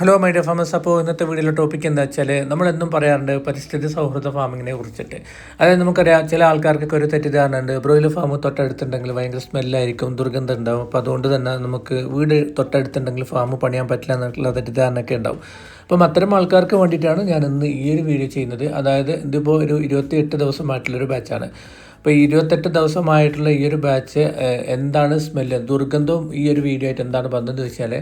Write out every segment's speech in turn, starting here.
Hello my dear farmers അപ്പോൾ ഇന്നത്തെ വീഡിയോയിലെ ടോപ്പിക് എന്താ വെച്ചാൽ നമ്മളെന്നും പറയാറുണ്ട് പരിസ്ഥിതി സൗഹൃദ ഫാമിങ്ങിനെ കുറിച്ചിട്ട്. അതായത് നമുക്കറിയാം ചില ആൾക്കാർക്കൊക്കെ ഒരു തെറ്റിദ്ധാരണ ഉണ്ട് ബ്രോയിലർ ഫാം തൊട്ടടുത്തുണ്ടെങ്കിൽ ഭയങ്കര സ്മെല്ലായിരിക്കും ദുർഗന്ധം ഉണ്ടാവും. അപ്പോൾ അതുകൊണ്ട് തന്നെ നമുക്ക് വീട് തൊട്ടടുത്തുണ്ടെങ്കിൽ ഫാം പണിയാൻ പറ്റില്ല എന്നുള്ള തെറ്റിദ്ധാരണയൊക്കെ ഉണ്ടാവും. അപ്പം അത്തരം ആൾക്കാർക്ക് വേണ്ടിയിട്ടാണ് ഞാൻ ഇന്ന് ഈ ഒരു വീഡിയോ ചെയ്യുന്നത്. അതായത് ഇതിപ്പോൾ ഒരു ഇരുപത്തി എട്ട് ദിവസമായിട്ടുള്ളൊരു ബാച്ചാണ് അപ്പോൾ ഈ ഇരുപത്തെട്ട് ദിവസമായിട്ടുള്ള ഈ ഒരു ബാച്ച് എന്താണ് സ്മെല്ല് ദുർഗന്ധവും ഈ ഒരു വീഡിയോ ആയിട്ട് എന്താണ് ബന്ധം എന്ന് വെച്ചാൽ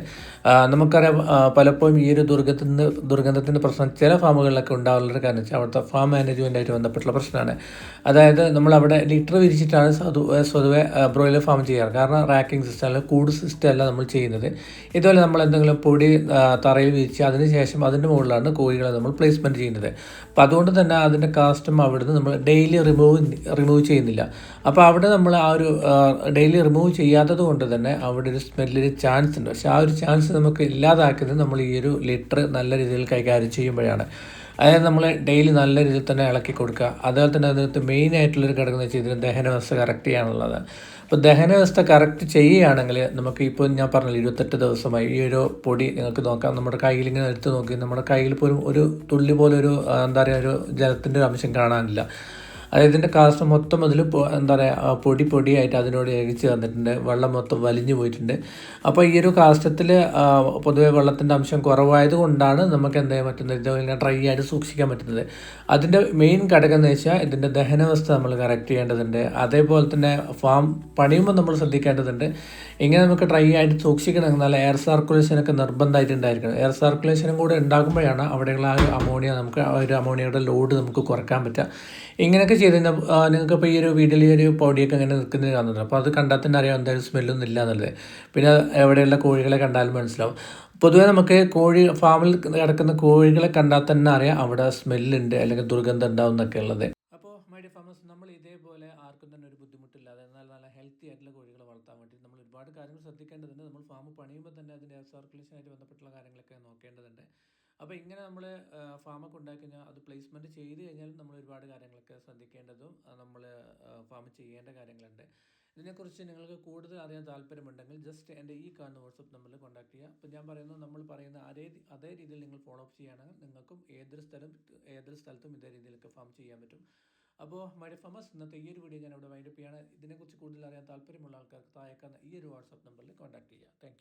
നമുക്കറിയാം പലപ്പോഴും ഈ ഒരു ദുർഗത്തിന് ദുർഗന്ധത്തിന്റെ പ്രശ്നം ചില ഫാമുകളിലൊക്കെ ഉണ്ടാവാനുള്ള കാരണം വെച്ചാൽ അവിടുത്തെ ഫാം മാനേജ്മെന്റായിട്ട് ബന്ധപ്പെട്ടുള്ള പ്രശ്നമാണ്. അതായത് നമ്മളവിടെ ലിറ്റർ വിരിച്ചിട്ടാണ് സ്വതു സ്വതുവെ ബ്രോയിലർ ഫാം ചെയ്യാറ്. കാരണം റാക്കിംഗ് സിസ്റ്റം അല്ലെങ്കിൽ കൂട് സിസ്റ്റം അല്ല നമ്മൾ ചെയ്യുന്നത്. ഇതുപോലെ നമ്മൾ എന്തെങ്കിലും പൊടി തറയിൽ വിരിച്ച് അതിന് ശേഷം അതിന്റെ മുകളിലാണ് കോഴികളെ നമ്മൾ പ്ലേസ്മെന്റ് ചെയ്യുന്നത്. അപ്പോൾ അതുകൊണ്ട് തന്നെ അതിന്റെ കാസ്റ്റം അവിടുന്ന് നമ്മൾ ഡെയിലി റിമൂവ് റിമൂവ് ചെയ്യുന്നില്ല. അപ്പോൾ അവിടെ നമ്മൾ ആ ഒരു ഡെയിലി റിമൂവ് ചെയ്യാത്തത് കൊണ്ട് തന്നെ അവിടെ ഒരു സ്മെല്ലിന് ചാൻസ് ഉണ്ട്. പക്ഷേ ആ ഒരു ചാൻസ് നമുക്ക് ഇല്ലാതാക്കുന്നത് നമ്മൾ ഈ ഒരു ലിറ്റർ നല്ല രീതിയിൽ കൈകാര്യം ചെയ്യുമ്പോഴാണ്. അതായത് നമ്മൾ ഡെയിലി നല്ല രീതിയിൽ തന്നെ ഇളക്കി കൊടുക്കുക. അതുപോലെ തന്നെ അതിനകത്ത് മെയിൻ ആയിട്ടുള്ളൊരു ഘടകം എന്ന് വെച്ചാൽ ഇതിന് ദഹന വ്യവസ്ഥ കറക്റ്റ് ചെയ്യാനുള്ളത് അപ്പോൾ ദഹന വ്യവസ്ഥ കറക്റ്റ് ചെയ്യുകയാണെങ്കിൽ നമുക്ക് ഇപ്പോൾ ഞാൻ പറഞ്ഞില്ല ഇരുപത്തെട്ട് ദിവസമായി ഈ ഒരു പൊടി നിങ്ങൾക്ക് നോക്കാം. നമ്മുടെ കയ്യിൽ ഇങ്ങനെ എടുത്ത് നോക്കി നമ്മുടെ കയ്യിൽ പോലും ഒരു തുള്ളി പോലെ ഒരു എന്താ പറയുക ഒരു ജലത്തിന്റെ ഒരു അംശം കാണാനില്ല. അതായത് ഇതിന്റെ കാസ്റ്റ് മൊത്തം അതിൽ എന്താ പറയുക പൊടി പൊടിയായിട്ട് അതിനോട് ഏകിച്ച് വന്നിട്ടുണ്ട് വെള്ളം മൊത്തം വലിഞ്ഞു പോയിട്ടുണ്ട്. അപ്പോൾ ഈ ഒരു കാസ്റ്റത്തിൽ പൊതുവേ വെള്ളത്തിന്റെ അംശം കുറവായത് കൊണ്ടാണ് നമുക്ക് എന്താ ചെയ്യാൻ പറ്റുന്നത്? ഇതുപോലെ ഡ്രൈ ആയിട്ട് സൂക്ഷിക്കാൻ പറ്റുന്നത്. അതിന്റെ മെയിൻ ഘടകം എന്ന് വെച്ചാൽ ഇതിന്റെ ദഹനാവസ്ഥ നമ്മൾ കറക്റ്റ് ചെയ്യേണ്ടതുണ്ട്. അതേപോലെ തന്നെ ഫാം പണിയുമ്പോൾ നമ്മൾ ശ്രദ്ധിക്കേണ്ടതുണ്ട്. ഇങ്ങനെ നമുക്ക് ഡ്രൈ ആയിട്ട് സൂക്ഷിക്കണമെങ്കിൽ നല്ല എയർ സർക്കുലേഷനൊക്കെ നിർബന്ധമായിട്ടുണ്ടായിരിക്കണം എയർ സർക്കുലേഷനും കൂടെ ഉണ്ടാകുമ്പോഴാണ് അവിടെയുള്ള ആ ഒരു അമോണിയ നമുക്ക് ആ ഒരു അമോണിയയുടെ ലോഡ് നമുക്ക് കുറയ്ക്കാൻ പറ്റുക. ഇങ്ങനെയൊക്കെ ചെയ്ത് കഴിഞ്ഞാൽ നിങ്ങൾക്ക് ഇപ്പോൾ ഈ ഒരു വീട്ടിൽ ഈ ഒരു പൊടിയൊക്കെ അങ്ങനെ നിൽക്കുന്നത് കാണുന്നുണ്ട് അപ്പോൾ അത് കണ്ടാൽ തന്നെ അറിയാം എന്തായാലും സ്മെല്ലൊന്നും ഇല്ല എന്നുള്ളത്. പിന്നെ എവിടെയുള്ള കോഴികളെ കണ്ടാലും മനസ്സിലാവും. പൊതുവെ നമുക്ക് കോഴി ഫാമിൽ കിടക്കുന്ന കോഴികളെ കണ്ടാൽ തന്നെ അറിയാം അവിടെ സ്മെല്ലുണ്ട് അല്ലെങ്കിൽ ദുർഗന്ധം ഉണ്ടാവും എന്നൊക്കെ ഉള്ളത്. അപ്പോൾ മൈ ഡിയർ ഫാമേഴ്സ് നമ്മൾ ഇതേപോലെ ആർക്കും തന്നെ ഒരു ബുദ്ധിമുട്ടില്ലാതെ എന്നാൽ നല്ല ഹെൽത്തി ആയിട്ടുള്ള കോഴികളെ വളർത്താൻ വേണ്ടി നമ്മൾ ഒരുപാട് കാര്യങ്ങൾ ശ്രദ്ധിക്കേണ്ടതുണ്ട്. നമ്മൾ ഫാം പണിയുമ്പോൾ തന്നെ അതിന്റെ സർക്കുലേഷനായിട്ട് ബന്ധപ്പെട്ടുള്ള കാര്യങ്ങളൊക്കെ നോക്കേണ്ടതുണ്ട്. അപ്പോൾ ഇങ്ങനെ നമ്മൾ ഫാമൊക്കെ ഉണ്ടാക്കി കഴിഞ്ഞാൽ അത് പ്ലേസ്മെന്റ് ചെയ്ത് കഴിഞ്ഞാൽ നമ്മൾ ഒരുപാട് കാര്യങ്ങളൊക്കെ ശ്രദ്ധിക്കേണ്ടതും നമ്മൾ ഫാം ചെയ്യേണ്ട കാര്യങ്ങളുണ്ട്. ഇതിനെക്കുറിച്ച് നിങ്ങൾക്ക് കൂടുതൽ അറിയാൻ താല്പര്യമുണ്ടെങ്കിൽ ജസ്റ്റ് എന്റെ ഈ കാണുന്ന വാട്സപ്പ് നമ്പറിൽ കോൺടാക്ട് ചെയ്യുക. അപ്പോൾ ഞാൻ പറയുന്നത് നമ്മൾ പറയുന്ന അതേ അതേ രീതിയിൽ നിങ്ങൾ ഫോളോ അപ്പ് ചെയ്യുകയാണെങ്കിൽ നിങ്ങൾക്കും ഏതൊരു സ്ഥലം ഏതൊരു സ്ഥലത്തും ഇതേ രീതിയിലൊക്കെ ഫാം ചെയ്യാൻ പറ്റും. അപ്പോൾ മൈ ഫാമസ് ഇന്നത്തെ ഈ ഒരു വീഡിയോ ഞാൻ ഇവിടെ വൈൻഡപ്പ് ചെയ്യാണ് ഇതിനെക്കുറിച്ച് കൂടുതൽ അറിയാൻ താല്പര്യമുള്ള ആൾക്കാർക്ക് താഴേക്കാണ് ഈ ഒരു വാട്സപ്പ് നമ്പറിൽ കോൺടാക്ട് ചെയ്യുക. താങ്ക്